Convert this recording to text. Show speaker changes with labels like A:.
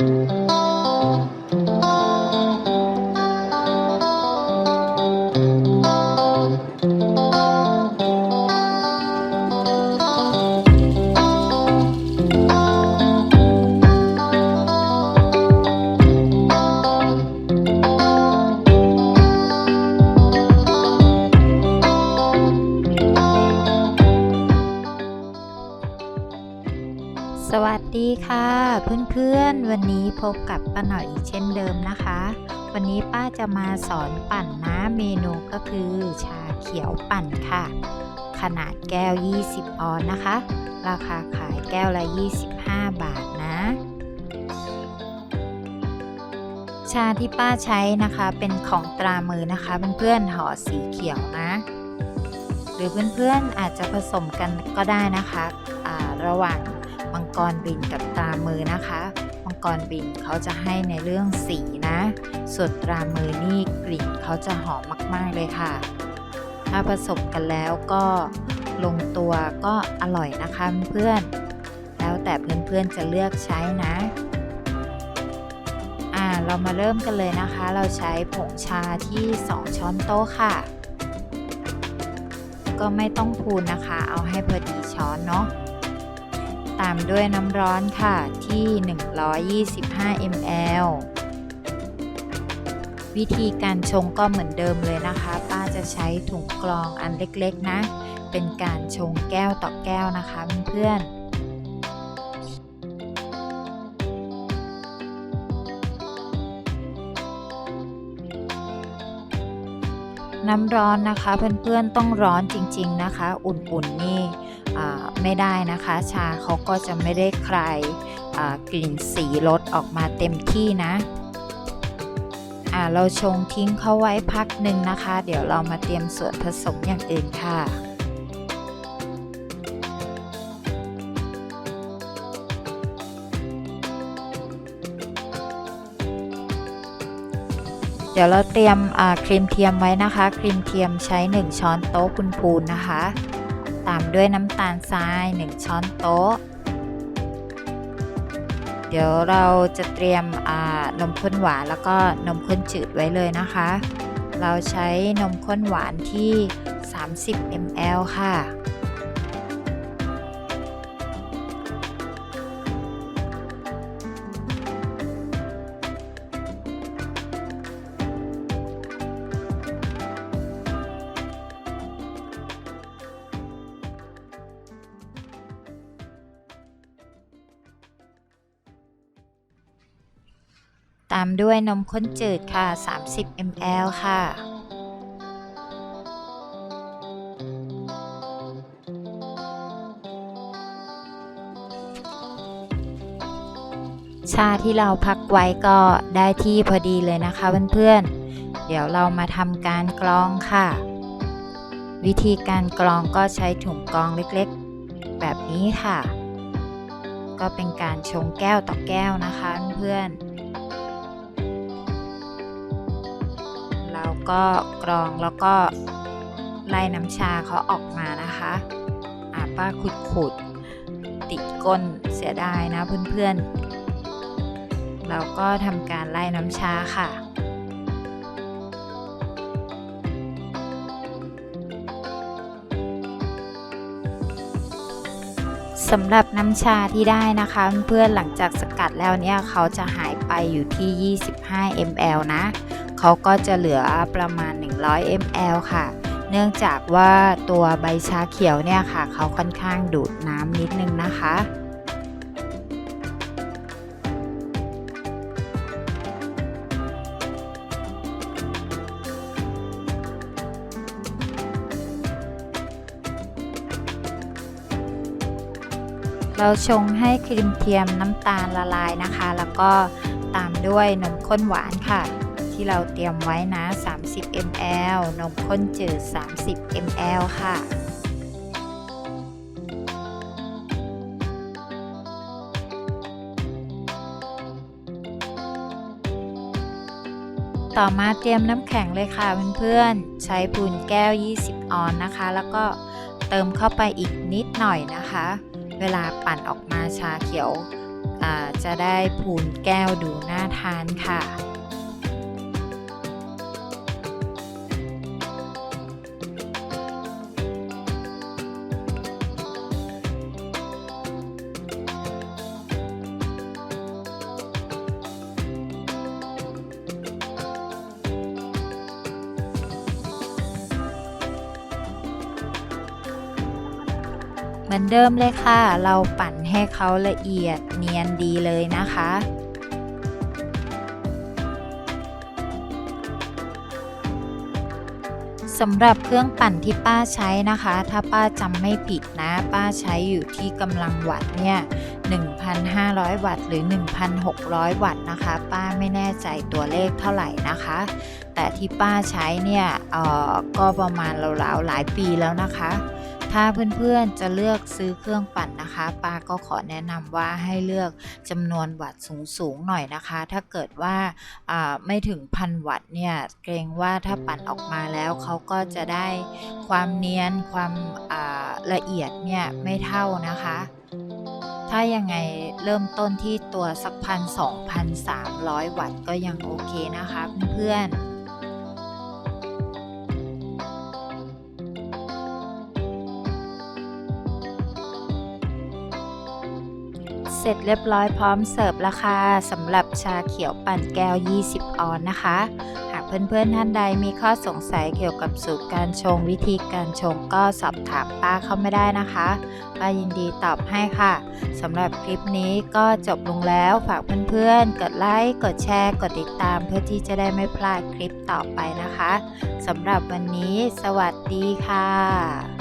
A: Música สวัสดีค่ะเพื่อนๆ วันนี้พบกับป้าหน่อยอีกเช่นเดิมนะคะ วันนี้ป้าจะมาสอนปั่นนะเมนูก็คือชาเขียวปั่นค่ะ ขนาดแก้ว 20 ออนนะคะ ราคาขายแก้วละ 25 บาทนะ ชาที่ป้าใช้นะคะเป็นของตรามือนะคะเพื่อนๆห่อสีเขียวนะ หรือเพื่อนๆอาจจะผสมกันก็ได้นะคะอ่าระหว่าง มังกรบินกับตรามือนะคะ มังกรบินเขาจะให้ในเรื่องสีนะ ส่วนตรามือนี่กลิ่นเขาจะหอมมาก ๆ เลยค่ะ ถ้าผสมกันแล้วก็ลงตัวก็อร่อยนะคะเพื่อนแล้วแต่เพื่อนๆจะเลือกใช้นะอ่าเรามาเริ่มกันเลยนะคะ เราใช้ผงชาที่ 2 ช้อนโต๊ะค่ะ ก็ไม่ต้องพูนนะคะ เอาให้พอดีช้อนเนาะ ตามด้วยน้ำร้อนค่ะที่ 125 ml วิธีการชงก็เหมือนเดิมเลยนะคะ ป้าจะใช้ถุงกรองอันเล็กๆนะ เป็นการชงแก้วต่อแก้วนะคะเพื่อนๆน้ำร้อนนะคะเพื่อนๆต้องร้อนจริงๆนะคะ อุ่นๆนี่ ไม่ได้นะคะ ชาเขาก็จะไม่ได้คลายกลิ่นสีรสออกมาเต็มที่นะอ่าเราชงทิ้งเขาไว้พักหนึ่งนะคะ เดี๋ยวเรามาเตรียมส่วนผสมอย่างอื่นค่ะเดี๋ยวเราเตรียมครีมเทียมไว้นะคะ ครีมเทียมใช้ 1 ช้อนโต๊ะคุณพูนนะคะามด้วยน้ำตาลทราย 1 ช้อนโต๊ะ เดี๋ยวเราจะเตรียมนมข้นหวานแล้วก็นมข้นจืดไว้เลยนะคะ เราใช้นมข้นหวานที่ 30 ml ค่ะ ตามด้วยนมข้นจืดค่ะ 30 ml ค่ะ ชาที่เราพักไว้ก็ได้ที่พอดีเลยนะคะเพื่อนๆ เดี๋ยวเรามาทำการกรองค่ะ วิธีการกรองก็ใช้ถุงกรองเล็กๆ แบบนี้ค่ะ ก็เป็นการชงแก้วต่อแก้วนะคะเพื่อนๆ ก็กรองแล้วก็ไล่น้ำชาเขาออกมานะคะอาป้าขุดขุดๆติดก้นเสียดายนะเพื่อนๆ เราก็ทำการไล่น้ำชาค่ะสำหรับน้ำชาที่ได้นะคะเพื่อนหลังจากสกัดแล้วเนี่ยเขาจะหายไปอยู่ที่ 25 ml นะ เขาก็จะเหลือประมาณ 100 ml ค่ะ เนื่องจากว่าตัวใบชาเขียวเนี่ยค่ะ เขาค่อนข้างดูดน้ำนิดนึงนะคะเราชงให้ครีมเทียมน้ำตาลละลายนะคะ แล้วก็ตามด้วยนมข้นหวานค่ะ ที่เราเตรียมไว้นะ 30 ml นมข้นจืด 30 ml ค่ะต่อมาเตรียมน้ำแข็งเลยค่ะเพื่อนๆ ใช้ปูนแก้ว 20 ออนซ์นะคะ แล้วก็เติมเข้าไปอีกนิดหน่อยนะคะ เวลาปั่นออกมาชาเขียวจะได้พูนแก้วดูน่าทานค่ะ เหมือนเดิมเลยค่ะ เราปั่นให้เขาละเอียดเนียนดีเลยนะคะสำหรับเครื่องปั่นที่ป้าใช้นะคะ ถ้าป้าจำไม่ผิดนะ ป้าใช้อยู่ที่กำลังวัตต์เนี่ย 1,500 วัตต์หรือ 1,600 วัตต์นะคะ ป้าไม่แน่ใจตัวเลขเท่าไหร่นะคะ แต่ที่ป้าใช้เนี่ยออก็ประมาณราวๆหลายปีแล้วนะคะ ถ้าเพื่อนๆจะเลือกซื้อเครื่องปั่นนะคะป้าก็ขอแนะนำว่าให้เลือกจำนวนวัตต์สูงๆหน่อยนะคะ ถ้าเกิดว่าไม่ถึงพันวัตต์เนี่ยเกรงว่าถ้าปั่นออกมาแล้วเขาก็จะได้ความเนียนความละเอียดเนี่ยไม่เท่านะคะถ้ายังไงเริ่มต้นที่ตัวสักพันสองพันสามร้อยวัตต์ก็ยังโอเคนะคะเพื่อนๆ เสร็จเรียบร้อยพร้อมเสิร์ฟแล้วค่ะสำหรับชาเขียวปั่นแก้ว 20 ออนนะคะ หากเพื่อนๆท่านใดมีข้อสงสัยเกี่ยวกับสูตรการชงวิธีการชงก็สอบถามป้าเข้าไม่ได้นะคะป้ายินดีตอบให้ค่ะสำหรับคลิปนี้ก็จบลงแล้วฝากเพื่อนๆ กดไลค์ กดแชร์ กดติดตาม เพื่อที่จะได้ไม่พลาดคลิปต่อไปนะคะสำหรับวันนี้ สวัสดีค่ะ